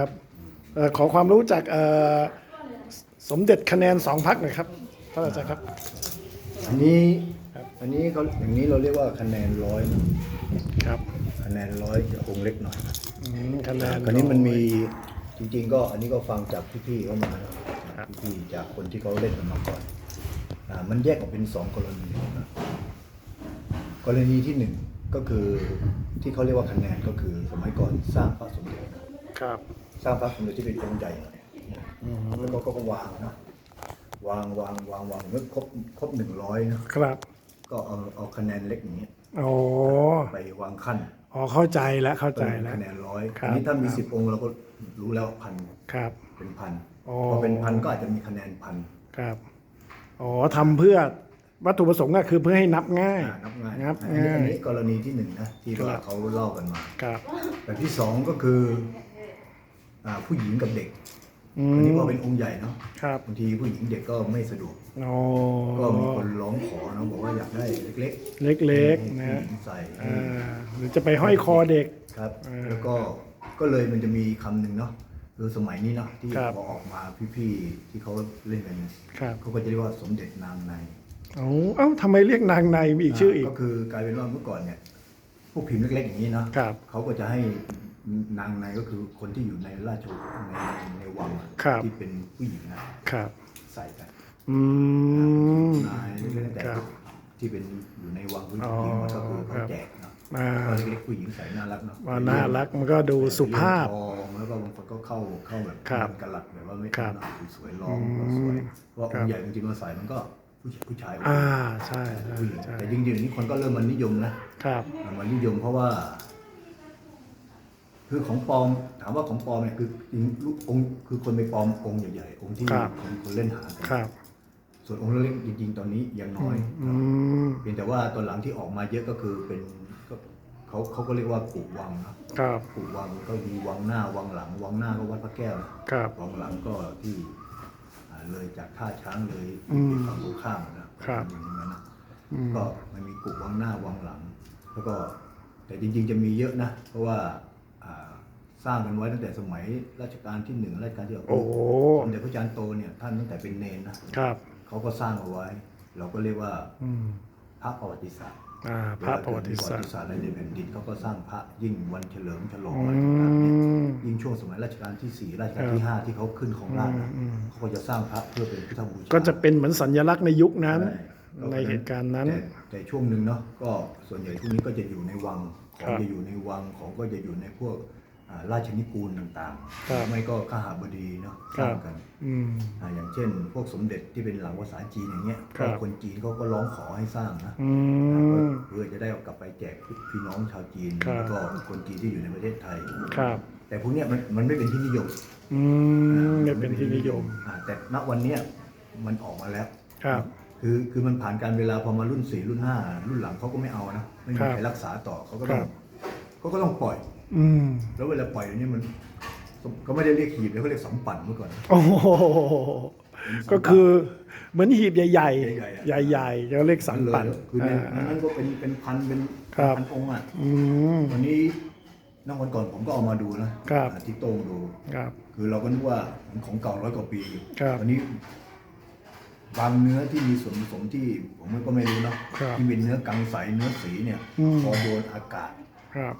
ครับเอ่อขอความรู้จากเอ่อสมเด็จคะแนนสองพักหน่อยครับท่านอาจารย์ครับ อันนี้ครับอันนี้เขาอย่างนี้เราเรียกว่าคะแนนร้อยนะครับ คะแนนร้อยจะองค์เล็กหน่อยอืมคะแนนคราวนี้มันมีจริง ๆ ก็อันนี้ก็ฟังจากพี่ๆเขามานะครับพี่ๆจากคนที่เขาเล่นกันมาก่อนอ่ามันแยกออกเป็นสองกรณีนะกรณีที่หนึ่งก็คือที่เขาเรียกว่าคะแนนก็คือสมัยก่อนสร้างพระสมเด็จ ครับสร้างพระสมเด็จที่เป็นองค์ใหญ่หน่อยอืมแล้วก็ก็วางนะวางวางวางวางเมื่อครบครบหนึ่งร้อยนะครับ ก็เอาเอาคะแนนเล็กอย่างเงี้ยโอ้ไปวางขั้นอ๋อเข้าใจแล้วเข้าใจเป็นแล้วคะแนนร้อยครับอันนี้ถ้ามีครับสิบองค์เราก็รู้แล้วพันครับ เป็นพันอ๋อพอเป็นพันก็อาจจะมีคะแนนพันครับอ๋อทำเพื่อวัตถุประสงค์ก็คือเพื่อให้นับง่ายอ่านับง่ายนับอันนี้ง่าอันยนี้กรณีที่หนึ่งนะที่ครัว่าบเขาเล่ากันมาครับแบบที่สองก็คืออ่า ผู้หญิงกับเด็กอือันนี้มก็เป็นองค์ใหญ่เนาะครับบางทีผู้หญิงเด็กก็ไม่สะดวกโอ้ก็มีคนร้องขอเนาะบอกว่าอยากได้เล็กๆ เล็กให้ๆนะผู้หญิงใส่อ่าหรือจะไปห้อยคอเด็กครับอ่าแล้วก็ก็เลยมันจะมีคำหนึ่งเนาะคือสมัยนี้เนาะที่ครับพอออกมาพี่ๆที่เขาเล่นกันเนี่ยครับเขาก็จะเรียกว่าสมเด็จนางในเอ้าเอ้าทำไมเรียกนางในมีอีกชื่ออีก ก็คือกลายเป็นว่าเมื่อก่อนเนี่ยพวกพิมพ์เล็กๆอย่างนี้เนาะครับเขาก็จะให้ นางในก็คือคนที่อยู่ในราชวงศ์ในในวังอะครับ ที่เป็นผู้หญิงนะครับ ใส่กันอืม นายเล็กๆแต่ครับที่เป็นอยู่ในวังผู้หอ๋ญิองมันก็คือคเขารับแจกเนาะอ่าก็เล็กๆผู้หญิงใส่น่ารักเนาะว่าน่ารักมันก็ดูสุภาพ ทองแล้วก็บางคนก็เข้าเข้าแบบครับกระหลัดแบบว่าไม่ครับหน่อยสวยๆรองก็สวยเพราะว่าคอรับงค์ใหญ่จริงๆมาใส่มันก็ผู้ผู้ชายอ่าใช่ใช่ผู้หญิงใช่แต่จริงๆนี่คนก็เริ่มมันนิยมนะ ครับ มันนิยมเพราะว่า คือของปลอมถามว่าของปลอมเนี่ยคือจริงลูกองค์คือคนไปปลอมองค์ใหญ่ๆองค์ที่ครับ คนคนเล่นหากันครับ ส่วนองค์เล็กๆจริงๆ ตอนนี้ยังน้อยอืมเพียงแต่ว่าตอนหลังที่ออกมาเยอะก็คือเป็นก็เขาเขาก็เรียกว่าปลูกวังนะครับปลูกวังก็มีวังหน้าวังหลัง วังหน้าก็วัดพระแก้วครับ วังหลังก็ที่อ่าเลยจากท่าช้างเลยอืมฝั่งตรงข้ามนะครับ อย่างนั้นนะ อืม ก็มันมีปลูกวังหน้าวังหลัง แล้วก็แต่จริงๆจะมีเยอะนะ เพราะว่าอ่า สร้างกันไว้ตั้งแต่สมัยรัชกาลที่หนึ่งรัชกาลที่สองโอ้โหสมเด็จพระจารย์โตเนี่ยท่านตั้งแต่เป็นเนนนะครับเขาก็สร้างเอาไว้ เราก็เรียกว่าอืมพระประวัติศาสตร์อ่าพระประวัติศาสตร์อะไรในแผ่นดินเขาก็สร้างพระยิ่งวันเฉลิมฉลองอือะไรต่างๆเนี่ยมยิ่งช่วงสมัยรัชกาลที่สี่รัชกาลที่ห้าที่เขาขึ้นของราชย์นะอืมอืมเขาก็จะสร้างพระเพื่อเป็นพุทธบูชาก็จะเป็นเหมือนสัญลักษณ์ในยุคนั้นใช่ในเหตุการณ์นั้นแต่แต่ช่วงหนึ่งเนาะก็ส่วนใหญ่พวกนี้ก็จะอยู่ในวัง ขครัองบจะอยู่ในวังของก็จะอยู่ในพวกอ่าราชนิกูลต่างครับๆไม่ก็ข้าหาบดีเนาะคสรัร้าบงกันอืมอ่าอย่างเช่น พวกสมเด็จที่เป็นหลังภาษาจีนอย่างเงี้ยครับก็คนจีนเขาก็ร้องขอให้สร้างนะอืมเพื่อจะได้เอากลับไปแจกพี่น้องชาวจีนครับแล้วก็คนจีนที่อยู่ในประเทศไทยครับแต่พวกเนี้ยมันมันไม่เป็นที่นิยมอืมเนี่ยเป็นที่นิยมอ่าแต่ณวันเนี้ยมันออกมาแล้วครับ คือคือมันผ่านการเวลาพอมารุ่นสี่รุ่นห้ารุ่นหลังเขาก็ไม่เอานะไม่มีครับใครรักษาต่อเขาก็ต้องครับ เขาก็ต้องปล่อย อืมแล้วเวลาปล่อยอันนี้มันก็ไม่ได้เรียกหีบเลยเขาเรียกสำปั่นเมื่อก่อน โอ้โหก็คือเหมือนหีบใหญ่ใหญ่ๆอะๆใหญ่ๆแล้วเลขสัมปันเลยคือในอ่า นั้นก็เป็นเป็นพันเป็นครับ พันองค์อะอืม วันนี้นักวันก่อนผมก็เอามาดูนะครับอ่าที่โต้งดู ครับ คือเราก็นึกว่ามันของเก่าร้อยกว่าปีครับวันนี้ บางเนื้อที่มีส่วนผสมที่ผมก็ไม่รู้เนาะครับที่เป็นเนื้อกังใสเนื้อสีเนี่ยอืม พอโดนอากาศ ครับ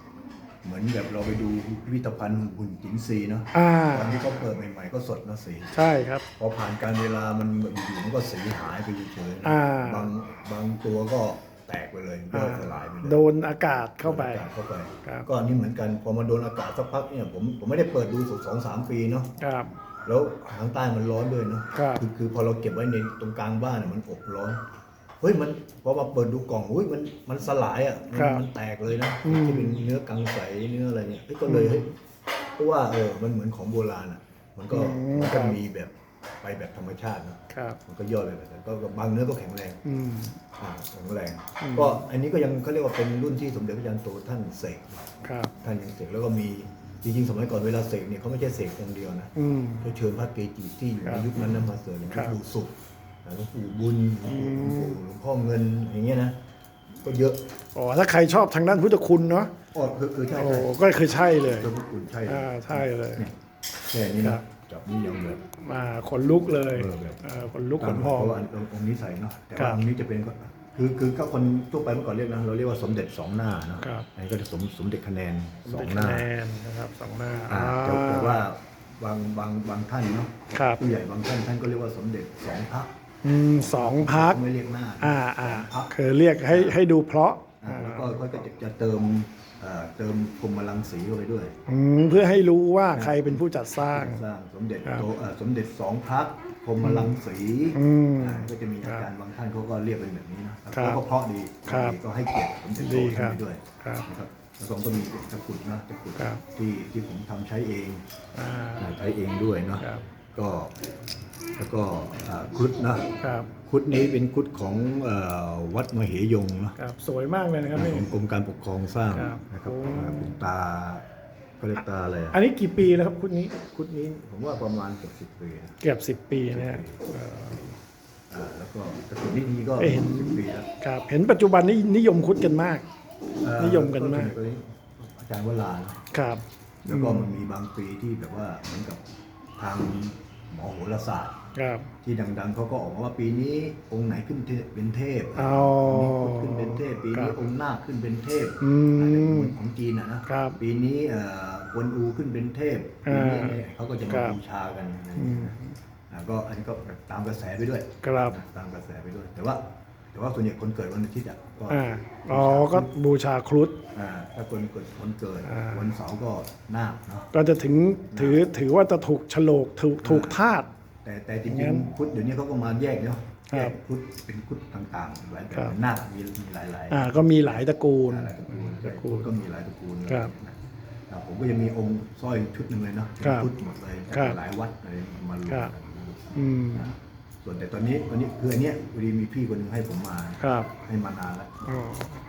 เหมือนแบบเราไปดูพิพิธภัณฑ์หุ่นจินซีเนาะอ่า ตอนที่เขาเปิดใหม่ๆก็สดนะสี ใช่ครับ พอผ่านการเวลามันอยู่ๆมันก็สีหายไปเฉยๆนะอ่า บางบางตัวก็แตกไปเลยย่อยสลายไปเลยโดนอากาศเข้าไป โดนอากาศเข้าไปครับ ก็อันนี้เหมือนกันพอมาโดนอากาศสักพักเนี่ยผมผมไม่ได้เปิดดูสุดสองสามปีเนาะครับ แล้วทางใต้มันร้อนด้วยเนาะครับคือคือพอเราเก็บไว้ในตรงกลางบ้านเนี่ยมันอบร้อนเฮ้ยมันพอมาเปิดดูกล่องอุ้ยมันมันสลายอะมันครับมันแตกเลยนะอืมที่เป็นเนื้อกังใสเนื้ออะไรเนี่ยเฮ้ยก็เลยเฮ้ยเพราะว่าเออมันเหมือนของโบราณอะ มันก็มันก็มีแบบไปแบบธรรมชาตินะครับ มันก็ย่อยไปแบบนั้นก็ก็บางเนื้อก็แข็งแรง อืม อ่าแข็งแรง อืม ก็อันนี้ก็ยังเขาเรียกว่าเป็นรุ่นที่สมเด็จพระจันทร์โตท่านเสกครับ ท่านยังเสกแล้วก็มี จริงๆสมัยก่อนเวลาเสกเนี่ยเขาไม่ใช่เสกองค์เดียวนะอืม เขาเชิญพระเกจิที่อยู่ครัในบยุคนั้นนะมาเสริมหลวงครับปู่สุขหลวงปู่บุญหลวงอืมปู่หลวงพ่อเงินอย่างเงี้ยนะก็เยอะอ๋อถ้าใครชอบทางด้านพุทธคุณเนาะอ๋อคือคือใช่โอ้ใช่ก็คือใช่เลยเจ้าพระคุณใช่เลยอ่าใช่เลยเนี่ยแค่นี้ครันะบจับนี่ยังแบบ มาขนลุกเลยเออแบบเออขนลุกขนพอง เพราะว่าองค์นี้ใส่เนาะแต่ครัว่าบ องค์นี้จะเป็นก็ คือคือก็คนทั่วไปเมื่อก่อนเรียกนะเราเรียกว่าสมเด็จสองหน้าเนาะครับ อันนี้ก็จะสมสมเด็จคะแนนสองเป็นหคะน้าแนนนะครับสองหน้าอ่าแต่แต่ว่าบางบางบางท่านเนาะครับผู้ใหญ่บางท่านท่านก็เรียกว่าสมเด็จสองพระอืมสองพักไม่เรียกหน้าอ่าอ่าสงพระคือเรียกให้ให้ดูเพราะอ่าแล้วก็เขาก็จะจะเติมเอ่อเติมพรหมลังสีเข้าไปด้วย อืมเพื่อให้รู้ว่าใครเป็นผู้จัดสร้าง สร้างสมเด็จครับโตเอ่อสมเด็จสองพระพรหมลังสีอืม อ่าก็จะมีอาจารย์บางท่านเขาก็เรียกเป็นแบบนี้นะครัแล้บวก็เพราะดีครับก็ให้เกียรติสมเด็จโตดีครัท่านบไปด้วยครับ นะครับแล้วก็มีตะกรุดนะตะกรุดครับ ที่ที่ผมทำใช้เองอ่าใช้เองด้วยเนาะ ครับ ก็แล้วก็อ่าครุฑนะครับครุฑนี้เป็นครุฑของเอ่อวัดมเหยงเนาะครับสวยมากเลยนะครับนี่ของกรมการปกครองสร้างครับนะครับโอ้อ่าเป็นตาก็เรียกตาอะไรอะอันนี้กี่ปีแล้วครับคุณนี้ครุฑนี้ผมว่าประมาณเกือบสิบปีนะเกือบสิบปีนะฮะเอออ่าแล้วก็ตะกรุดนี้ดีก็เห็นสิบปีแล้วครับเห็นปัจจุบันนี้นิยมคุดกันมากเอ่อนิยมกันมากส่วนใหญ่อาจารย์วรานะครับ แล้วก็มันมีบางปีที่แบบว่าเหมือนกับทาง หมอโหราศาสตร์ ครับ ที่ดังๆเขาก็ออกมาว่าปีนี้องค์ไหนขึ้นเป็นเทพอ๋อปีนี้พุธขึ้นเป็นเทพ ปีนี้ครับองค์นาคขึ้นเป็นเทพอืมอะไรของจีนนะนะครับปีนี้เอ่อกวนอูขึ้นเป็นเทพปีนี้เนี่ยเขาก็จะครัมาบบูชากันอะไรอย่างเงี้ยนะอ่าก็อันนี้ก็ตามกระแสไปด้วย ครับ ตามกระแสไปด้วย แต่ว่า แต่ว่าส่วนใหญ่คนเกิดวันอาทิตย์อะก็อ่าอ๋อก็บูชาครุฑ อ่าถ้าคนเกิดคนเกิดอ่า วันเสาร์ก็นาคเนาะ ก็จะถึงถือถือว่าจะถูกฉลกถูกถูกธาตุ แต่แต่จงั้ริงนๆพุทธเดี๋ยวนี้เขาก็มาแยกเนาะครัแยบกพุทธเป็นพุทธต่างๆหลายแบครับ บนาคมีมีหลายๆอ่าก็มีหลายตระกูล หลายตระกูลตระกูพุทลธก็มีหลายตระกูลครับครับผมก็ยังมีองค์สร้อยชุดหนึ่งเลยเนาะครับพุทธหมดเลยครับหลายวัดอะไรมารวมครักับนอืม ส่วนแต่ตอนนี้ตอนนี้คืออันเนี้ยพอดีมีพี่คนหนึ่งให้ผมมาครับให้มานานแล้วอ๋อ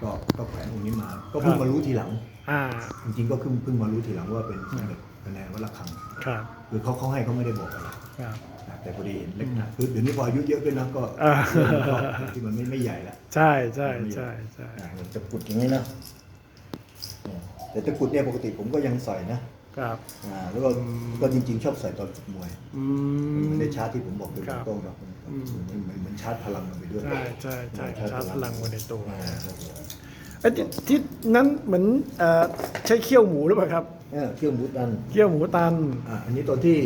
ก็ก็แขวนองค์นี้มา ก็เพิ่งครับ มารู้ทีหลัง อ่า จริงๆก็เพิ่งเพิ่งมารู้ทีหลังว่าเป็นสมเด็จพระแนนวัดระฆังครับ คือเขาเขาให้เขาไม่ได้บอกอะไรครับ นะแต่พอดีเห็นเล็กนะคือเดี๋ยวนี้พออายุเยอะขึ้นนะก็อ่า เริ่มชอบที่มันไม่ไม่ใหญ่แล้วใช่ใช่ใช่ใช่ อะมันตะกรุดอย่างนี้นะเนี่ยแต่ตะกรุดเนี่ยปกติผมก็ยังใส่นะครับ อ่าแล้วก็ก็จริงๆ ชอบใส่ตอนฝึกมวยอืมันมได้ ชาร์จที่ผมบอกเป็นครับโต้งนะมันอืมมันมันมันชาร์จพลังมันไปด้วยใช่ใช่ใช่ชาร์จพลังไว้ในตัวอ่าครับไอ้ที่ที่นั้นเหมือนเอ่อใช้เคี่ยวหมูหรือเปล่าครับเนี่ยเครื่องบูตันเคี่ยวหมูตันอ่าอันนี้ตัวที่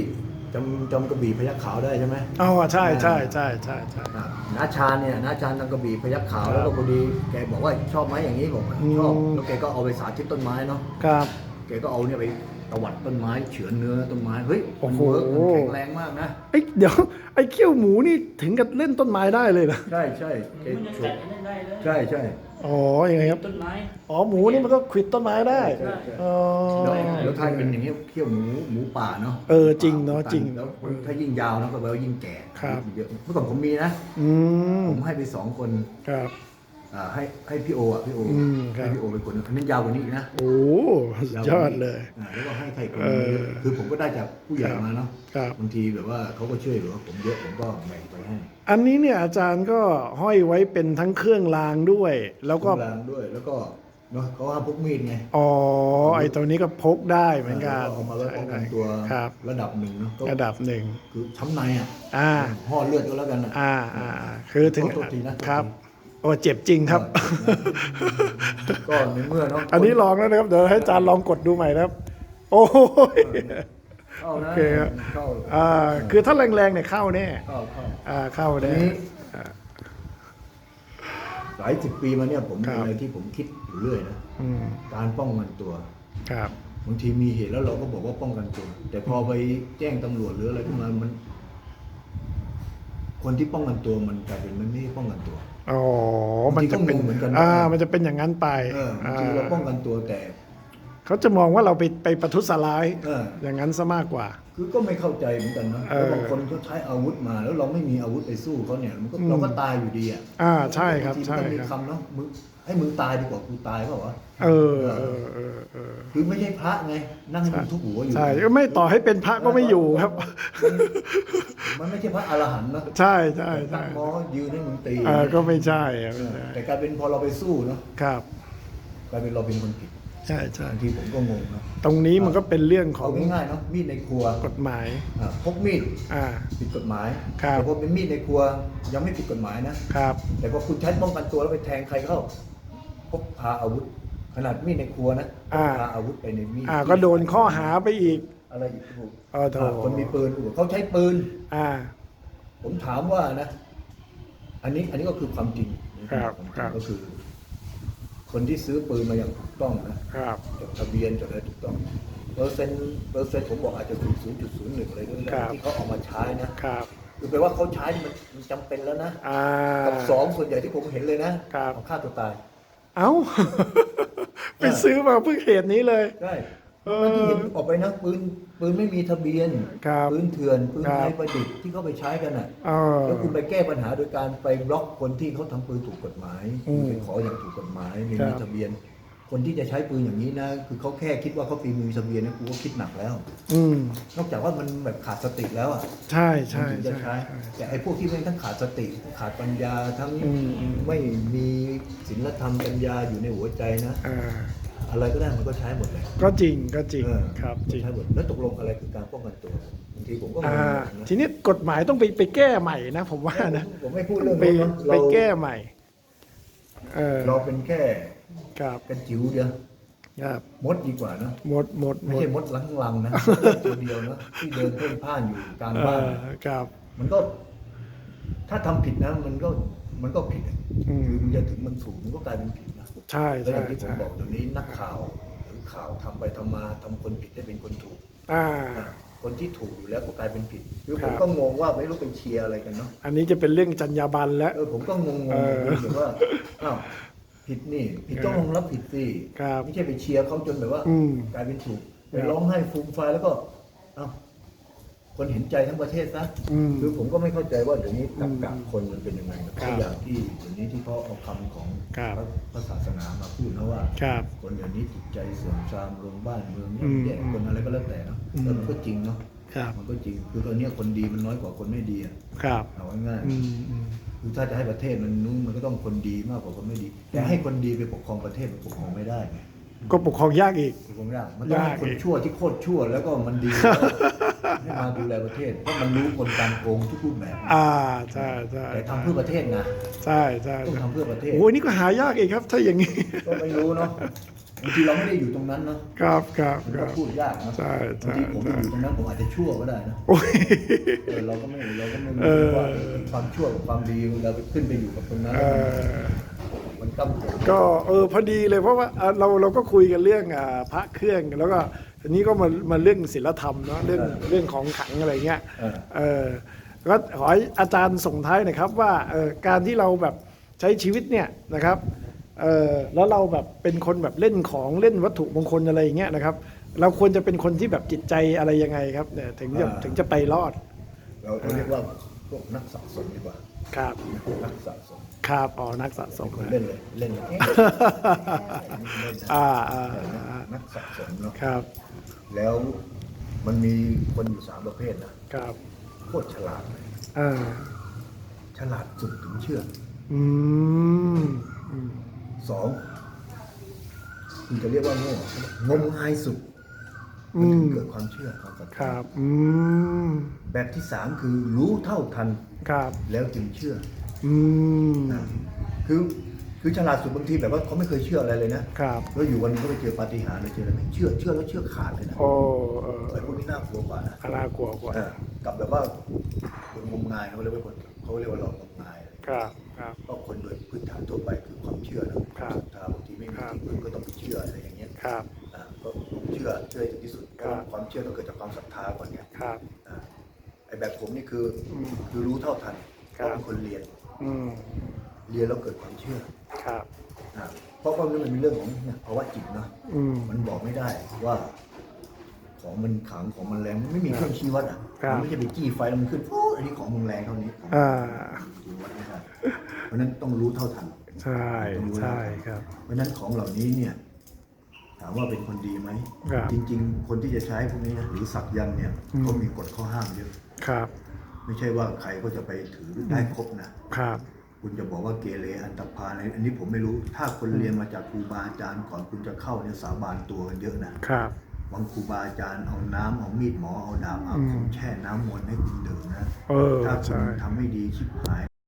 จำจำกระบี่พยัคฆ์ขาวได้ใช่ไหมอ๋อใช่ใช่ใช่ใช่ใช่อ่าน้าชาญเนี่ยน้าชาญทางกระบี่พยัคฆ์ขาวแล้วก็พอดีแกบอกว่าชอบไหมอย่างนี้บอกว่าชอบแล้วแกก็เอาไปสาธิตต้นไม้เนาะครับแกก็เอาเนี่ยไป ตวัดต้นไม้เฉือนเนื้อต้นไม้เฮ้ยโอ้มันโหเวิร์กมันแข็งแรงมากนะไอ้ยเดี๋ยวไอ้เคี่ยวหมูนี่ถึงกับเล่นต้นไม้ได้เลยนะใช่ใช่แกมันยังฉุกัดดกันได้เลยใช่ใช่อ๋อยังไงครับต้นไม้อ๋อหมูนี่มันก็ขวิดต้นไม้ได้ใช่ใช่ อ๋อ แล้วแล้วถ้าเป็นอย่างนี้เคี่ยวหมูหมูป่าเนาะเออจริงเนอะจริงแล้วถ้ายิ่งยาวนะก็แปลว่ายิ่งแก่ครับ เยอะเมื่อก่อนผมมีนะ อืมผมให้ไปสองคน ครับ อ่าให้ให้พี่โออะพี่โออืมครับ ให้พี่โอเป็นคนหนึ่งอันนั้นยาวกว่านี้อีกนะโอ้สุดยอดเลย อ่าแล้วก็ให้ใครคนเอหนึงอคือผมก็ได้จากผู้ใหญ่ครับมาเนาะครับ บางทีแบบว่าเขาก็ช่วยเหลือผมเยอะผมก็แบ่งไปให้อันนี้เนี่ยอาจารย์ก็ห้อยไว้เป็นทั้งเครื่องรางด้วย แล้วก็กำลังด้วยแล้วก็เนาะเขาห้ามพกมีดไงอ๋อไอ้ตัวนี้ก็พกได้เหมือนกันแล้วเอามาไว้ป้องกันตัวครับ ระดับหนึ่งเนาะก็ระดับหนึ่งคือช้ำในอะอ่าห่อเลือดก็แล้วกันอะ อ่าอ่าคือถึงโทษทีนะ ครับ โอ้เจ็บจริงครับ ก็ในเมื่อเนาะอันนี้ลองแล้วนะครับ เดี๋ยวให้อาจารย์ลองกดดูใหม่นะครับ โอ้ย เข้านะโอเคครับ เข้าอ่าคือถ้าแรงๆเนี่ยเข้าแน่เข้าเข้าอ่าเข้าอันแน่นี้หลายสิบปีมาเนี่ยผมครับมีอะไรที่ผมคิดอยู่เรื่อยนะอืมการป้องกันตัว ครับบางทีมีเหตุแล้วเราก็บอกว่าป้องกันตัว แต่พอไปแจ้งตำรวจหรืออะไรขึ้นมามัน คนที่ป้องกันตัวมันกลายเป็นมันไม่ได้ป้องกันตัว อ๋อ มันจะเป็นบางทีก็งงเหมือนกันนะ อ่ามันจะเป็นอย่างนั้นไปเออบางทีเราป้องกันตัวแต่ เขาจะมองว่าเราไปไปประทุษร้ายเออ อย่างนั้นซะมากกว่า คือก็ไม่เข้าใจเหมือนกันนะเอแล้วอบางคนเขาใช้อาวุธมา แล้วเราไม่มีอาวุธไปสู้เขาเนี่ยมันก็อืม เราก็ตายอยู่ดีอะอ่าใช่ครับางทีใช่มันต้องมีครับ คำเนาะมึงให้มึงตายดีกว่ากูตายเปล่าวะเออเออเออเออคือไม่ใช่พระไง นั่งให้มึงทุบหัวอยู่ ใช่ก็ไม่ต่อให้เป็นพระก็ไม่อยู่ครับ มันไม่ใช่พระอรหันต์เนาะใช่ใช่ตั้ใช่งมอยืนให้มึงตีเออก็ไม่ใช่อะไม่ใช่แต่กลายเป็นพอเราไปสู้เนาะครับกลายเป็นเราเป็นคนผิดใช่ใช่บางทีผมก็งงนะตรงนี้มันก็เป็นเรื่องขอเอางง่ายๆเนาะมีดในครัวกฎหมายอ่าพกมีดอ่าผิดกฎหมายครับแต่พอเป็นมีดในครัวยังไม่ผิดกฎหมายนะครับแต่พอคุณใช้ป้องกันตัวแล้วไปแทงใครเข้า พกพาอาวุธ ขนาดมีดในครัวนะพกพาอาวุธไปในมีดอ่า ก็โดนข้อหาไปอีก อะไรอีกถูกเออโถาคนมีปืนเขาใช้ปืน อ่า ผมถามว่านะ อันนี้อันนี้ก็คือความจริงครับวามจครังบก็คือ คนที่ซื้อปืนมาอย่างถูกต้องนะครับจดทะเบียนจดอะไรถูกต้องเปอร์เซ็นต์เปอร์เซ็นต์ผมบอกอาจจะถูกศูนย์จุดศูนย์หนึ่งอะไรด้วยครับที่เขาเอามาใช้นะครับคือแปลว่าเขาใช้นี่มันมันจำเป็นแล้วนะอ่ากับสองส่วนใหญ่ที่ผมเห็นเลยนะครับเอาฆ่าตัวตาย เอ้า ไปซื้อมาเพื่อเหตุนี้เลย ใช่เออ มันที่เห็นออกไปนะปืนปืนไม่มีทะเบียนครับ ปืนเถื่อนปืนครับ ไทยประดิษฐ์ที่เขาไปใช้กันอะเออ แล้วคุณไปแก้ปัญหาโดยการไปบล็อกคนที่เขาทำปืนถูกกฎหมายอืมคุณไปขออย่างถูกกฎหมายไม่ครัมีบทะเบียน คนที่จะใช้ปืนอย่างนี้นะ คือเขาแค่คิดว่าเขาปีมีทะเบียนนะกูก็คิดหนักแล้ว อืม นอกจากว่ามันแบบขาดสติแล้วอะใช่ใช่มันถึงจะใช่ใช้ ใช่ แต่ไอ้พวกที่แม่งทั้งขาดสติ ขาดปัญญาทั้งอืมอืม ไม่มีศีลธรรมปัญญาอยู่ในหัวใจนะอ่า อะไรก็ได้มันก็ใช้หมดเลยก็จริงก็จริงเออครับจริง ใช้หมดแล้วตกลงอะไรคือการป้องกันตัวบางทีผมก็งอ่างนะทีนี้กฎหมายต้องไปไปแก้ใหม่นะ ผมว่านะผมไม่พูดเรื่องไปนั้นนะไปเราแก้ใหม่ เออ เราเป็นแค่ ครับ กันจิ๋วเดียวครับมดดีกว่านะหมดหมดหไม่มดใช่มดลังลังๆนะ ตัวเดียวนะที่เดินเพ่นพ่านอยู่กลางเอบ้าน อครับ มันก็ ถ้าทำผิดนะ มันก็มันก็ผิดอะอืม คือมันจะถึงมันถูกมันก็กลายเป็นผิดนะใช่แล้วอใช่ย่างที่ผมใช่บอกเดี๋ยวนี้นักข่าวหรือข่าวทำไปทำมาทำคนผิดได้เป็นคนถูก อ่า คนที่ถูกอยู่แล้วก็กลายเป็นผิด คือคผรับมก็งงว่าไม่รู้เป็นเชียร์อะไรกันเนาะ อันนี้จะเป็นเรื่องจรรยาบรรณแล้ว เออผมก็งงเออๆแบบว่าอ้าว ผิดนี่ผิดต้องลงรับผิดสิครับไม่ใช่ไปเชียร์เขาจนแบบว่าอืม กลายเป็นถูกไปครับร้องไห้ฟูมไฟายแล้วก็อ้าวคนเห็นใจทั้งประเทศซะอืมคือผมก็ไม่เข้าใจว่าเดี๋ยวนี้ตักกะอืมคนมันเป็นยังไงนะครัตัวบอย่างที่เดี๋ยวนี้ที่เขาเอาคำของครับพระพระศาสนามาพูดนะว่า ครับ คนเดี๋ยวนี้จิตใจเสื่อมทรามลงบ้านเมืองอืมแย่คนอะไรก็แล้วแต่เนาะอืม แต่มันก็จริงเนาะ ครับมันก็จริง คือตอนนี้คนดีมันน้อยกว่าคนไม่ดีอะครับเอาง่ายอืมอืมๆคือถ้าจะให้ประเทศมันนู้นมันก็ต้องคนดีมากกว่าคนไม่ดี แต่ให้คนดีไปปกครองประเทศมันปกครองไม่ได้ไงก็ปกครองยากอีก ปกครองไม่ได้มันต้องให้ยากคนอีกชั่วที่โคตรชั่ว แล้วก็มันดีให้มาดูแลประเทศเพราะมันรู้คนการโกงทุกรูปแบบอ่าใช่ใช่แต่ทำเพื่อประเทศนะใช่ใช่ต้องใช่ทำเพื่อประเทศโอ้ยนี่ก็หายากอีกครับ ถ้าอย่างนี้ ก็ไม่รู้เนาะ บางทีเราไม่ได้อยู่ตรงนั้นเนาะครับครับมันคก็รับพูดยากเนาะใช่ใช่บางทีผมไปอยู่ตรงนั้นผมอาจจะชั่วก็ได้นะโอ้ย เออเราก็ไม่เราก็ไม่เอรู้อ ว่าความชั่วกับความดีเราไปขึ้นไปอยู่กับตรงนั้นเอแล้วอมันมันก้ำกึ่งก็เออพอดีเลยเพราะว่าอะเราเราก็คุยกันเรื่องอ่าพระเครื่องแล้วก็ทีนี้ก็มามาเรื่องศีลธรรมเนาะเรื่องเรื่องของขลังอะไรเงี้ย เออ เออก็ขอให้อาจารย์ส่งท้ายหนะครับว่าเออการที่เราแบบใช้ชีวิตเนี่ยนะครับ เออแล้วเราแบบเป็นคนแบบเล่นของเล่นวัตถุมงคลอะไรอย่างเงี้ยนะครับ เราควรจะเป็นคนที่แบบจิตใจอะไรยังไงครับเนี่ยถึงจะถึงจะไปรอดเราเราเรียกว่าพวกนักสะสมดีกว่า ครับนักสะสมครับอ๋อนักสะสมคนนะเล่นเลยเล่นเลยเอ๊ะเล่นนะอ่าอ่าแต่นักอ่านักสะสมเนาะครับแล้วมันมีคนอยู่สามประเภทนะครับโคตรฉลาดเลยอ่าฉลาดสุดถึงเชื่อ อืมอืม สองคุณจะเรียกว่าโง่งมงายสุดอืมันถึมงเกิดความเชื่อความศรัทครัธาบอืม แบบที่สามคือรู้เท่าทัน ครับ แล้วจึงเชื่ออืมอคือคือฉลาดสุดบางทีแบบว่าเขาไม่เคยเชื่ออะไรเลยนะครับ แล้วอยู่วันหนึงก็ไปเจอปาฏิหาริย์เลยเจออะไรไหมเชื่อเชื่อแล้วเชื่อขาดเลยนะโอ้เออไอ้พวกนี้น่ากลัวกว่านะ น่ากลัวกว่า เออกับแบบว่าคนงมงายเขาเรียกว่าคนเขาเรียกว่าหลอกงมงายอะไรครับ ครับ ก็คนโดยพื้นฐานทั่วไปคือความเชื่อนะ ครับอ่าก็ต้องเชื่อเชื่อให้ถึงที่สุดครับความเชื่อต้องเกิดจากความศรัทธาก่อนไงครับ อ่าไอ้แบบผมนี่คืออมคือรู้เท่าทันครับเพราะเป็นคนเรียน อืมเรียนแล้วเกิดความเชื่อครับ อ่าเพราะว่ามันเป็นเรื่องของเนี่ยภาวะจิตเนาะอืม มันบอกไม่ได้ว่า ของมันขลังของมันแรงมันไม่มีเครื่องชี้วัดอะครับ มันไม่ใช่ไปจี้ไฟแล้วมันขึ้นฟู๊อันนี้ของมึงแรงเท่านี้ของอ่าดูวัดไม่ได้เพราะฉะนั้นต้องรู้เท่าทัน ใช่ใช่ครับ เพราะฉะนั้นของเหล่านี้เนี่ย ถามว่าเป็นคนดีไหม ครับจริง ๆ คนที่จะใช้พวกนี้นะหรือสักยันต์เนี่ยอืม เขามีกฎข้อห้ามเยอะครับ ไม่ใช่ว่าใครก็จะไปถือได้ครบนะ ครับ คุณจะบอกว่าเกเรอันตรพาลอะไรอันนี้ผมไม่รู้ ถ้าคนเรียนมาจากครูบาอาจารย์ก่อนคุณจะเข้าเนี่ยสาบานตัวกันเยอะนะ ครับ บางครูบาอาจารย์เอาน้ำเอามีดหมอเอาดาบอาคมแช่น้ำมนต์ให้คุณดื่มนะ เออถ้าคุใช่ ณทำไม่ดีชิบหาย